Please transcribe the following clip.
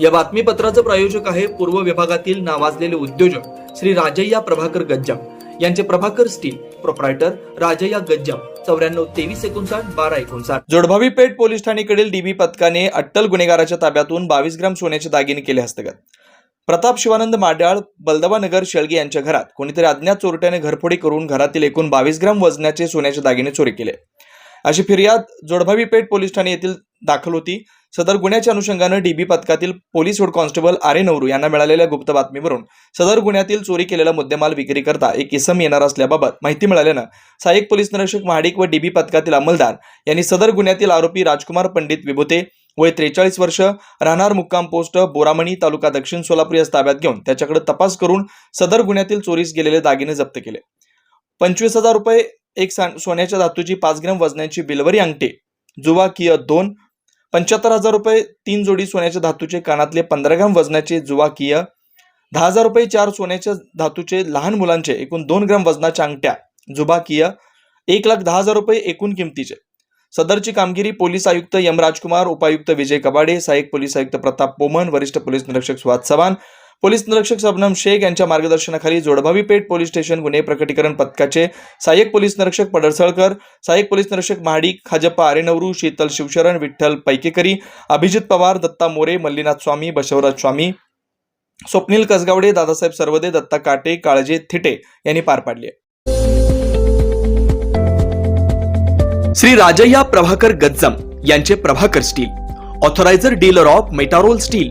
या बातमीपत्राचं प्रायोजक आहे पूर्व विभागातील नावाजलेले उद्योजक श्री राजय्या प्रभाकर गज्जाम. यांचे प्रभाकर स्टील प्रोप्रायटर राजय्या गज्जाम. चौऱ्याण्णव तेवीस एकोणसाठ बारा एकोणसाठ. जोडभावी पेठ पोलीस ठाणेकडील डीबी पथकाने अट्टल गुन्हेगाराच्या ताब्यातून बावीस ग्राम सोन्याचे दागिने केले हस्तगत. प्रताप शिवानंद माड्याळ बलदवानगर शेळगे यांच्या घरात कोणीतरी अज्ञात चोरट्याने घरफोडी करून घरातील एकूण बावीस ग्राम वजनाचे सोन्याचे दागिने चोरी केले. अशी फिर्याद जोडभावी पेठ पोलीस ठाणे येथील दाखल होती. सदर गुन्ह्याच्या अनुषंगानं डीबी पथकातील पोलीस हेड कॉन्स्टेबल आरे नवरू यांना मिळालेल्या गुप्त बातमीवरून सदर गुन्ह्यातील चोरी केलेला मुद्देमाल विक्रीकरता एक इसम येणार असल्याबाबत माहिती मिळाल्यानं सहाय्यक पोलीस निरीक्षक महाडिक व डीबी पथकातील अंमलदार यांनी सदर गुन्ह्यातील आरोपी राजकुमार पंडित विभूते वय त्रेचाळीस वर्ष राहणार मुक्काम पोस्ट बोरामणी तालुका दक्षिण सोलापूर या ताब्यात घेऊन त्याच्याकडे तपास करून सदर गुन्ह्यातील चोरीस गेलेले दागिने जप्त केले. पंचवीस हजार रुपये एक सोन्याच्या धातूची पाच ग्रॅम वजनाची बिलवरी अंगठी जुवा किय दोन पंच्याहत्तर हजार रुपये तीन जोडी सोन्याच्या धातूचे कानातले पंधरा ग्राम वजनाचे जुवाकिया दहा हजार रुपये चार सोन्याच्या धातूचे लहान मुलांचे एकूण दोन ग्राम वजनाच्या अंगठ्या जुबाकीय एक लाख दहा हजार रुपये एकूण किमतीचे. सदरची कामगिरी पोलीस आयुक्त यम राजकुमार उपायुक्त विजय कबाडे सहाय्यक पोलीस आयुक्त प्रताप पोमन वरिष्ठ पोलीस निरीक्षक सुहास चव्हाण पोलीस निरीक्षक सबनम शेख यांच्या मार्गदर्शनाखाली जोडभावी पेठ पोलीस स्टेशन गुन्हे प्रकटीकरण पथकाचे सहाय्यक पोलीस निरीक्षक पडसळकर सहाय्यक पोलीस निरीक्षक महाडिक खाजप्पा आरेनवरू शीतल शिवशरण विठ्ठल पैकेकरी अभिजित पवार दत्ता मोरे मल्लीनाथ स्वामी बसवराज स्वामी स्वप्नील कसगावडे दादासाहेब सर्वदे दत्ता काटे काळजे थिटे यांनी पार पाडली. श्री राजय्या प्रभाकर गज्जम यांचे Prabhakar steel authoriser dealer of Metarol steel